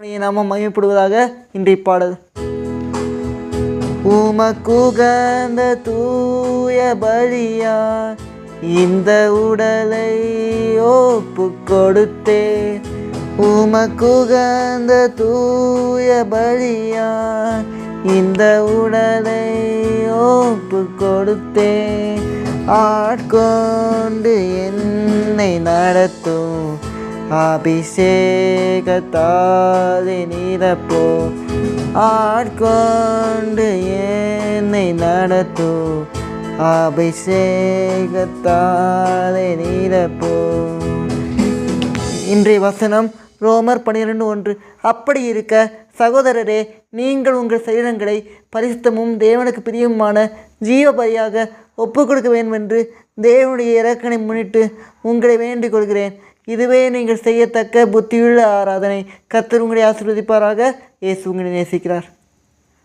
நாம மகிமைப்படுவதாக இன்றைய பாடல். உமக்குகந்த தூய பலியா இந்த உடலை ஒப்பு கொடுத்தே உமக்குகந்த தூய பலியா இந்த உடலை ஒப்பு கொடுத்தே ஆட்கொண்டு என்னை நடத்தும் அபிஷேகத்தாலே நீரப்போ. ஆட்கொண்டு என்னை நடத்தோ. அபிஷேகத்தாலே நீரப்போ. இன்றைய வசனம் ரோமர் பன்னிரெண்டு ஒன்று. அப்படி இருக்க சகோதரரே நீங்கள் உங்கள் சரீரங்களை பரிசுத்தமும் தேவனுக்கு பிரியுமான ஜீவ ஒப்புக் கொடுக்க வேண்டும் என்று தேவனுடைய இறக்கனை முன்னிட்டு உங்களை வேண்டிக் கொள்கிறேன். இதுவே நீங்கள் செய்யத்தக்க புத்தியுள்ள ஆராதனை. கத்தர் உங்களை ஆசிர்வதிப்பாராக. இயேசு உங்களை நேசிக்கிறார்.